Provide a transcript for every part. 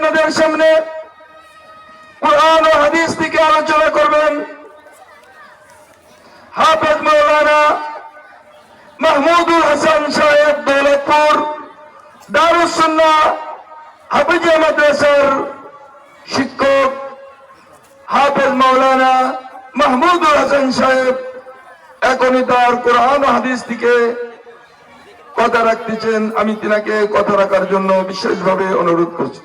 আপনাদের সামনে কোরআন ও হাদিস থেকে আলোচনা করবেন হাফেজ মৌলানা মাহমুদুল হাসান সাহেব দৌলতপুর দারুসুন্না হাফিজা মাদ্রাসার শিক্ষক হাফেজ মৌলানা মাহমুদুল হাসান সাহেব এখনই তার কোরআন হাদিস থেকে কথা রাখতেছেন। আমি তিনাকে কথা রাখার জন্য বিশেষভাবে অনুরোধ করছি।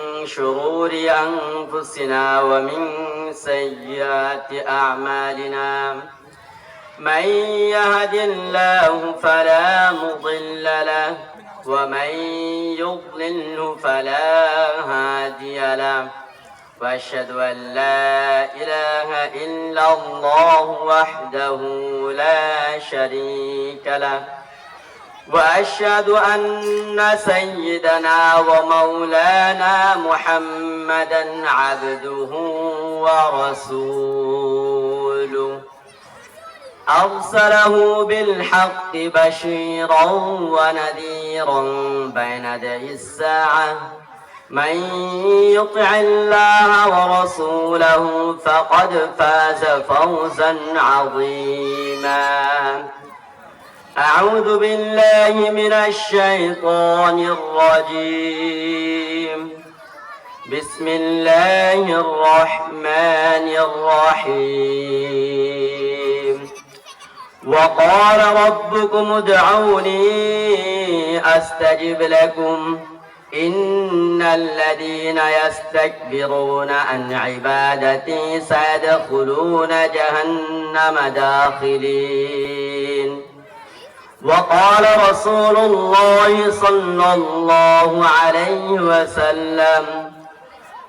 شرور أنفسنا ومن سيئات أعمالنا. من يهد الله فلا مضل له ومن يضلله فلا هادي له. وأشهد أن لا إله إلا الله وحده لا شريك له. وأشهد أن سيدنا ومولانا محمدا عبده ورسوله. أرسله بالحق بشيرا ونذيرا بين يدي الساعة. من يطع الله ورسوله فقد فاز فوزا عظيما. أعوذ بالله من الشيطان الرجيم. بسم الله الرحمن الرحيم. وقال ربكم ادعوني أستجب لكم. إن الذين يستكبرون عن عبادتي سيدخلون جهنم داخلين. وقال رسول الله صلى الله عليه وسلم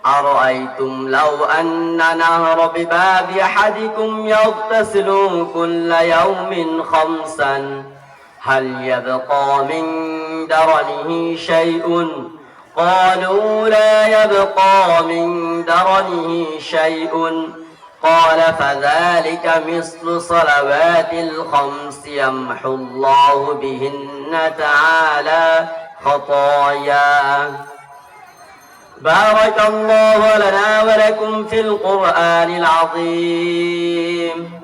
أرأيتم لو أن نهر بباب أحدكم يغتسل كل يوم خمسا هل يبقى من درنه شيء؟ قالوا لا يبقى من درنه شيء. قال فذلك مثل صلوات الخمس يمحو الله بهن تعالى خطاياه بارك الله لنا ولكم في القرآن العظيم.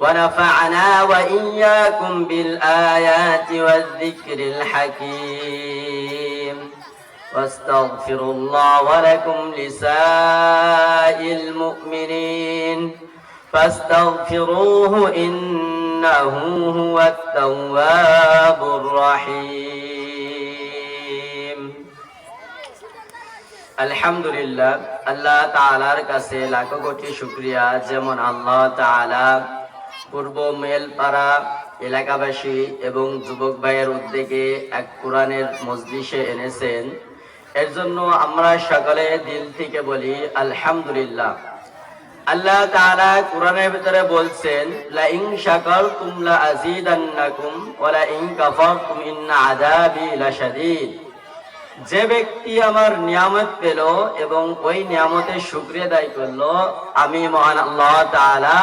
ونفعنا وإياكم بالآيات والذكر الحكيم. واستغفر الله ولكم لسائر المؤمنين فاستغفروه إنه هو التواب الرحيم আলহামদুলিল্লাহ আল্লাহ তাআলার কাছে লাখো কোটি শুক্রিয়া যেমন আল্লাহ তাআলা পূর্ব মেলপাড়া এলাকাবাসী এবং যুবক ভাইয়ের উদ্যোগে এক কোরআনের মজলিসে এনেছেন এর জন্য আমরা সকলে দিল থেকে বলি, আলহামদুলিল্লাহ। আল্লাহ তাআলা কোরআনের ভিতরে বলছেন লা ইন শাকারতুম লা আযীদান্নাকুম ওয়া লা ইন কাফারতুম ইন্না আযাবি লাশাদীদ। যে ব্যক্তি আমার নিয়ামত পেল এবং ওই নিয়ামতের শুক্রিয়া দায়ী করল, আমি মহান আল্লাহ তাআলা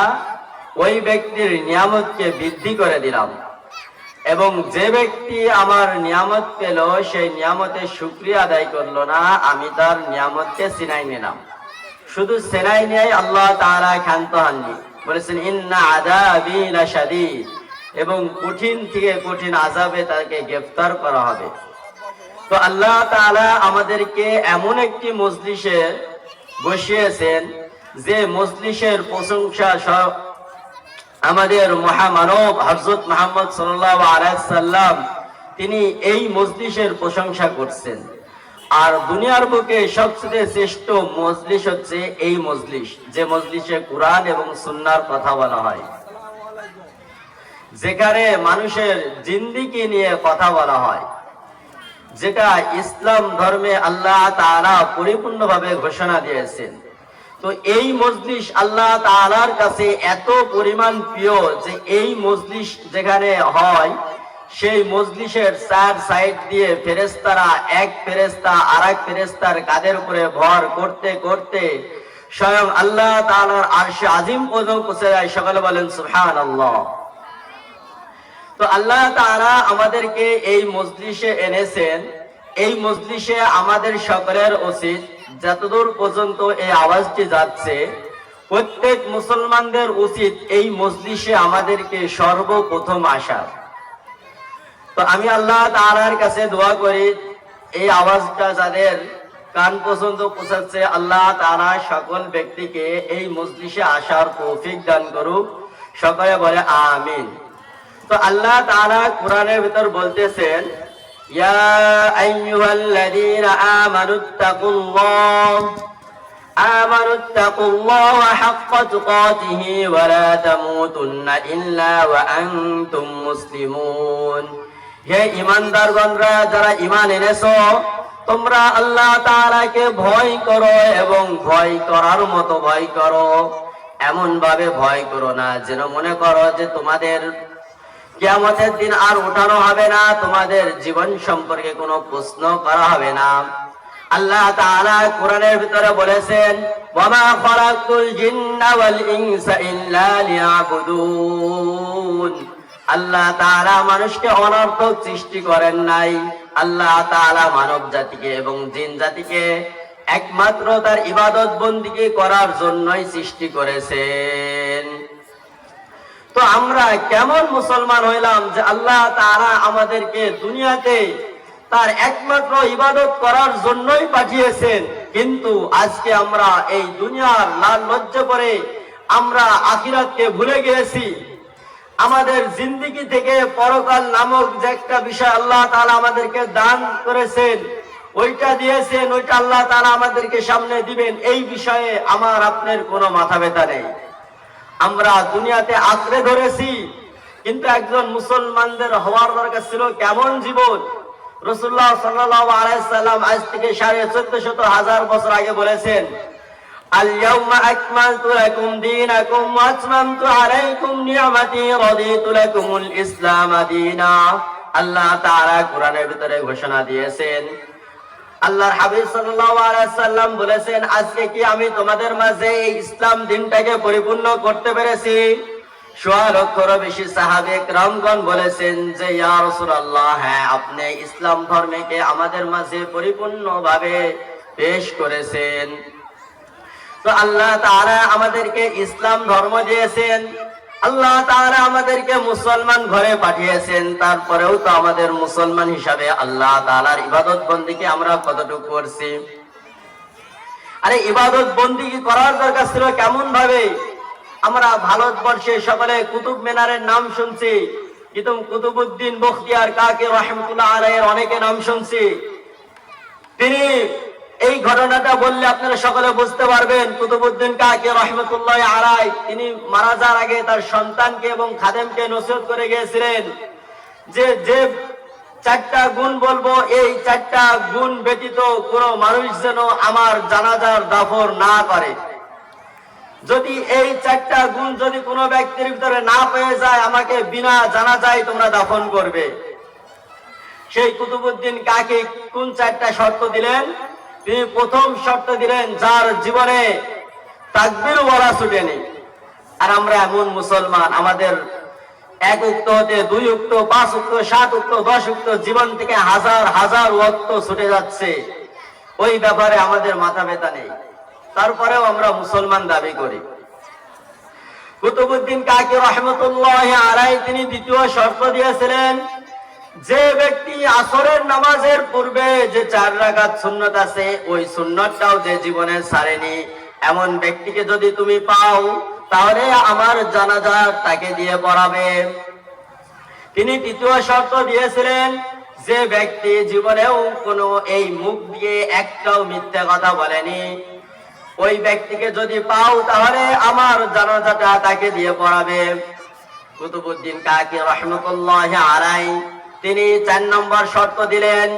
ওই ব্যক্তির নিয়ামতকে বৃদ্ধি করে দিলাম। এবং যে ব্যক্তি আমার নিয়ামত পেল সেই নিয়ামতের শুক্রিয়া আদায় করল না, আমি তার নিয়ামতকে সিনাই নিলাম। শুধু সেনাই নিয়ে আল্লাহ তাআলা ক্ষান্ত হননি। বলেছেন, ইন্না লাশাদীদ। এবং কঠিন থেকে কঠিন আজাবে তাকে গ্রেফতার করা হবে। তো আল্লাহ তালা আমাদেরকে এমন একটি মজলিসে বসিয়েছেন, যে মজলিসের প্রশংসা সব আমাদের মহামানব হজরত মোহাম্মদ আলাইসাল্লাম তিনি এই মজলিসের প্রশংসা করছেন। আর দুনিয়ার বুকে সবচেয়ে শ্রেষ্ঠ মজলিস হচ্ছে এই মজলিস, যে মজলিসে কোরআন এবং সুন্নার কথা বলা হয়। যেখানে মানুষের জিন্দিগি নিয়ে কথা বলা হয়। যেটা ইসলাম ধর্মে আল্লাহ তাআলা পরিপূর্ণভাবে ঘোষণা দিয়েছেন। তো এই মজলিস আল্লাহ তাআলার কাছে এত পরিমাণ প্রিয় যে এই মজলিস যেখানে হয়, সেই মজলিসের চার সাইড দিয়ে ফেরেস্তারা এক ফেরেস্তা আর এক ফেরেস্তার কাদের উপরে ভর করতে করতে স্বয়ং আল্লাহ তাআলার আরশে আজিম পর্যন্ত পৌঁছে যায়। সকালে বলেন, সুবহানাল্লাহ। তো আল্লাহ তাআলা আমাদেরকে এই মজলিসে এনেছেন। এই মজলিসে আমাদের সকলের উচিত যতদূর পর্যন্ত এই আওয়াজটি যাচ্ছে, প্রত্যেক মুসলমানদের উচিত এই মজলিসে আমাদেরকে সর্বপ্রথম আসা তো আমি আল্লাহ তাআলার কাছে দোয়া করি, এই আওয়াজটা যাদের কান পর্যন্ত পৌঁছাচ্ছে, আল্লাহ তাআলা সকল ব্যক্তিকে এই মজলিসে আসার তৌফিক দান করুক। সকলে বলে আমিন। তো আল্লাহ তাআলা কোরআনের ভিতর বলতেছেন ইয়া আইয়ুহাল্লাযীনা আমানুত্তাকুল্লাহ আমানুত্তাকুল্লাহ হাক্কা তুকাতিহি ওয়া লা তামুতুন্না ইল্লা ওয়া আনতুম মুসলিমুন হে ইমানদারগণরা, যারা ঈমান এনেছো, তোমরা আল্লাহ তাআলাকে ভয় করো এবং ভয় করার মতো ভয় করো। এমন ভাবে ভয় করো না, যেন মনে করো যে তোমাদের কিয়ামতের দিন আর উঠানো হবে না, তোমাদের জীবন সম্পর্কে কোনো প্রশ্ন করা হবে না। আল্লাহ কোরআনের ভিতরে বলেছেন আল্লাহ তাআলা মানুষকে অনর্থক সৃষ্টি করেন নাই। আল্লাহ তাআলা মানব জাতিকে এবং জিন জাতিকে একমাত্র তার ইবাদত বন্দিকে করার জন্যই সৃষ্টি করেছেন। তো আমরা কেমন মুসলমান হইলাম যে আল্লাহ তারা আমাদেরকে দুনিয়াতে তার একমাত্র ইবাদত করার জন্যই পাঠিয়েছেন। কিন্তু আজকে আমরা এই দুনিয়ার লাল লজ্জা পরে আমরা আখিরাতকে ভুলে গিয়েছি। আমাদের জিন্দিগি থেকে পরকাল নামক যে একটা বিষয় আল্লাহ তাআলা আমাদেরকে দান করেছেন, ওইটা দিয়েছেন, ওইটা আল্লাহ তাআলা আমাদেরকে সামনে দিবেন, এই বিষয়ে আমার আপনার কোনো মাথা ব্যথা নেই। আমরা দুনিয়াতে আঁকড়ে ধরেছি কিন্তু একজন মুসলমানদের হওয়ার দরকার ছিল কেমন জীবন রসুল্লাহ সাল্লাল্লাহু আলাইহি সাল্লাম আজ থেকে সাড়ে চোদ্দ শত হাজার বছর আগে বলেছেন اليوم أكملت لكم دينكم وأتممت عليكم نعمتي رضيت لكم الإسلام دينا আল্লাহ তাআলা কোরআনের ভিতরে ঘোষণা দিয়েছেন আল্লাহর হাবিব সাল্লাম বলেছেন, আজকে কি আমি তোমাদের মাঝে এই ইসলাম দিনটাকে পরিপূর্ণ করতে পেরেছি? হ্যাঁ আপনি ইসলাম আমাদের মাঝে পেশ করেছেন। তো আল্লাহ আমাদেরকে ইসলাম ধর্ম দিয়েছেন। আল্লাহ তাআলা আমাদেরকে মুসলমান ঘরে পাঠিয়েছেন, তারপরেও তো আমাদের মুসলমান হিসাবে আল্লাহ তাআলার ইবাদত বন্দিকে আমরা কতটুকু করছি? আরে, ইবাদত বন্দিগি করার দরকার ছিল কেমন ভাবে আমরা ভারতবর্ষে সকলে কুতুব মিনারের নাম শুনছি, কিন্তু কুতুবুদ্দিন বখতিয়ার কাকে রহমতুল্লাহ আলাইয়ের অনেকে নাম শুনছি। তিনি এই ঘটনাটা বললে আপনারা সকলে বুঝতে পারবেন। কুতুবুদ্দিন কাকে রহমতুল্লাহ আলাই তিনি মারা যাওয়ার আগে তার সন্তানকে এবং খাদেমকে নসিহত করে গিয়েছিলেন। যে যে চারটা গুণ বলব, এই চারটা গুণ ব্যতীত কোনো মানুষ যেন আমার জানাজার দাফর না করে। যদি এই চারটা গুণ যদি কোনো ব্যক্তির ভিতরে না পেয়ে যায়, আমাকে বিনা জানা যায় তোমরা দাফন করবে। সেই কুতুবুদ্দিন কাকে কোন চারটা শর্ত দিলেন? তিনি প্রথম শর্ত দিলেন, যার জীবনে তাকবির বলা ছুটেনি আর আমরা এমন মুসলমান, আমাদের এক উক্ত হতে দুই উক্ত, পাঁচ উক্ত, সাত উক্ত, দশ উক্ত জীবন থেকে হাজার হাজার ওক্ত ছুটে যাচ্ছে। ওই ব্যাপারে আমাদের মাথা ব্যথা নেই। তারপরেও আমরা মুসলমান দাবি করি। কুতুবুদ্দিন কাকি রহমতুল্লাহ আলাই তিনি দ্বিতীয় শর্ত দিয়েছিলেন যে ব্যক্তি আসরের নামাজের পূর্বে যে চার রাকাত সুন্নত আছে, ওই সুন্নতটাও যে জীবনে ছাড়েনি। এমন ব্যক্তিকে যদি তুমি পাও, তাহলে আমার জানাজা তাকে দিয়ে পড়াবে। তিনি তৃতীয় শর্ত দিয়েছিলেন, যে ব্যক্তি জীবনেও কোনো এই মুখ দিয়ে একটাও মিথ্যা কথা বলেনি। ওই ব্যক্তিকে যদি পাও, তাহলে আমার জানাজাটা তাকে দিয়ে পড়াবে। কুতুবুদ্দিন কাকি রহমতুল্লাহ আলাই তিনি চার নম্বর শর্ত দিলেন,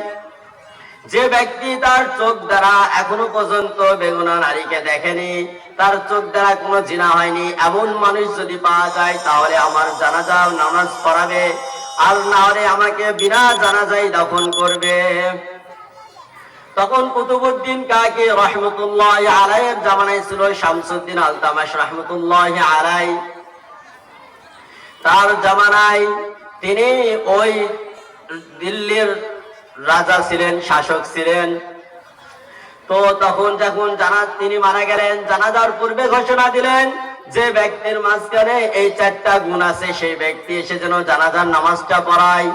যে ব্যক্তি তার চোখ দ্বারা এখনও পর্যন্ত বেগুনা নারীকে দেখেনি, তার চোখ দ্বারা কোনো জিনা হয়নি, এমন মানুষ যদি পাওয়া যায়, তাহলে আমার জানাজা নামাজ পড়াবে, আর না হলে আমাকে বিনা জানাজাই দফন করবে। তখন কুতুবুদ্দিন কাকি রহমতুল্লাহ আলাইয়ের জামানায় ছিল শামসুদ্দিন আলতামাস রহমতুল্লাহ আলাই তার জামানায় তিনি ওই দিল্লির রাজা ছিলেন, শাসক ছিলেন। তো তখন যখন জানা তিনি মারা গেলেন, জানাজার পূর্বে ঘোষণা দিলেন যে ব্যক্তির মাঝখানে এই চারটা গুণ আছে, সেই ব্যক্তি এসে যেন জানাজার নামাজটা পড়ায়।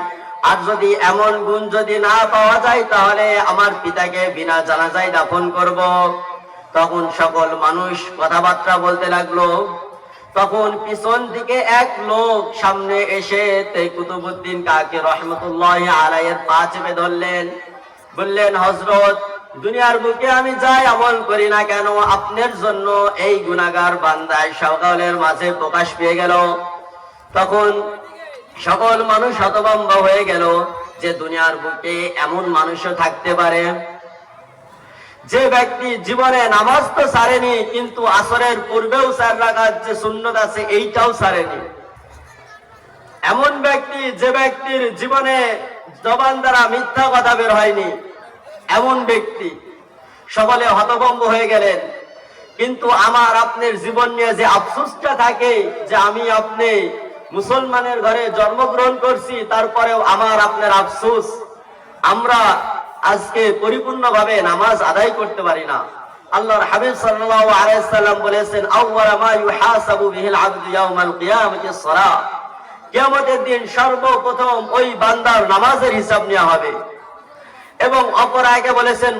আর যদি এমন গুণ যদি না পাওয়া যায়, তাহলে আমার পিতাকে বিনা জানাজায় দাফন করব। তখন সকল মানুষ কথাবার্তা বলতে লাগল তখন পিছন দিকে এক লোক সামনে এসে কুতুবুদ্দিন কাকে রহমতুল্লাহ আলাইয়ের পা চেপে ধরলেন। বললেন হজরত দুনিয়ার বুকে আমি যাই আমল করি না কেন, আপনার জন্য এই গুনাগার বান্দায় সকালের মাঝে প্রকাশ পেয়ে গেল। তখন সকল মানুষ হতভম্ব হয়ে গেল যে দুনিয়ার বুকে এমন মানুষও থাকতে পারে। যে ব্যক্তি জীবনে নামাজ তো সারেনি, কিন্তু আসরের পূর্বেও চার রাখার যে সুন্নত আছে, এইটাও সারেনি। এমন ব্যক্তি, যে ব্যক্তির জীবনে জবান দ্বারা মিথ্যা কথা বের হয়নি, এমন ব্যক্তি। সকলে হতভম্ব হয়ে গেলেন। কিন্তু আমার আপনার জীবন নিয়ে যে আফসোসটা থাকে, যে আমি আপনি মুসলমানের ঘরে জন্মগ্রহণ করছি, তারপরেও আমার আপনার আফসোস। আমরা আজকে পরিপূর্ণভাবে নামাজ আদায় করতে পারি না। আল্লাহর এবং বলেছেন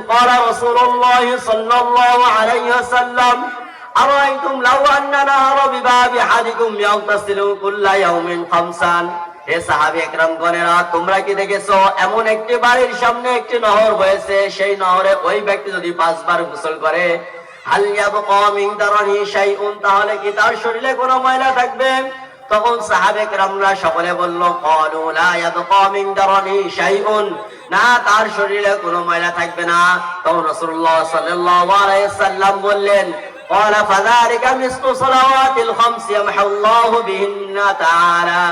হে সাহাবী একরাম গণেরা তোমরা কি দেখেছো এমন একটি বাড়ির সামনে একটি নহর হয়েছে সেই নহরে ওই ব্যক্তি যদি পাঁচবার গোসল করে হাল ইয়াবকা মিন দারানি শাইউন তাহলে কি তার শরীরে কোনো ময়লা থাকবে তখন সাহাবে কেরামরা সকলে বলল ক্বালু লা ইয়াবকা মিন দারানি শাইউন না তার শরীরে কোনো ময়লা থাকবে না তখন রাসূলুল্লাহ সাল্লাল্লাহু আলাইহি সাল্লাম বললেন قال فذلك مثل صلوات الخمس يمحو الله بهن تعالى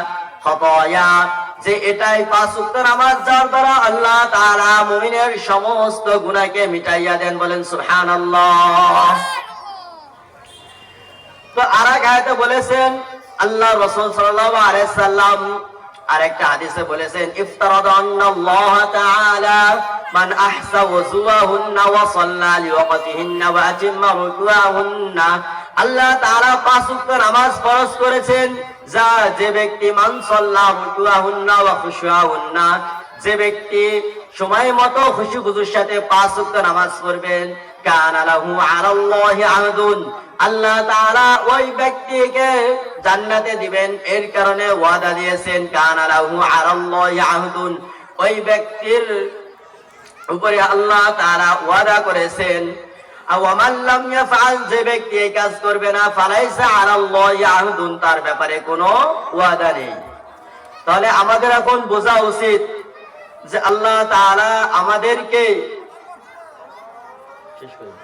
যে এটাই পাঁচ ওয়াক্ত নামাজ, যার দ্বারা আল্লাহ তাআলা মুমিনের সমস্ত গুনাহকে মিটাইয়া দেন বলেন, সুবহানাল্লাহ। তো আর এক আয়াতে বলেছেন আল্লাহ রাসূল সাল্লাল্লাহু আলাইহি সাল্লাম আরেকটা হাদিসে বলেছেন আল্লাহ তাআলা মান আহসা ওয়া সাল্লা লিওয়াক্তিহিন্না ওয়া আতিম্মা রুকুআহুন্না আল্লাহ তাআলা পাঁচ ওয়াক্ত নামাজ ফরজ করেছেন। যা যে ব্যক্তি মান সাল্লা রুকুআহুন্না যে ব্যক্তি সময় মতো খুশি খুশুর সাথে পাঁচ নামাজ পড়বেন, কানা লাহু আলাল্লাহি আহদুন। আল্লাহ ওই ব্যক্তিকে জান্নাতে দিবেন, এর কারণে ওয়াদা দিয়েছেন, কানা লাহু আলাল্লাহি আহদুন। ওই ব্যক্তির উপরে আল্লাহ তাআলা ওয়াদা করেছেন যে ব্যক্তি এই কাজ করবে না, ফালাইসা আহদুন, তার ব্যাপারে কোনো ওয়াদা নেই। তাহলে আমাদের এখন বোঝা উচিত যে আল্লাহ তাআলা আমাদেরকে শেষ করে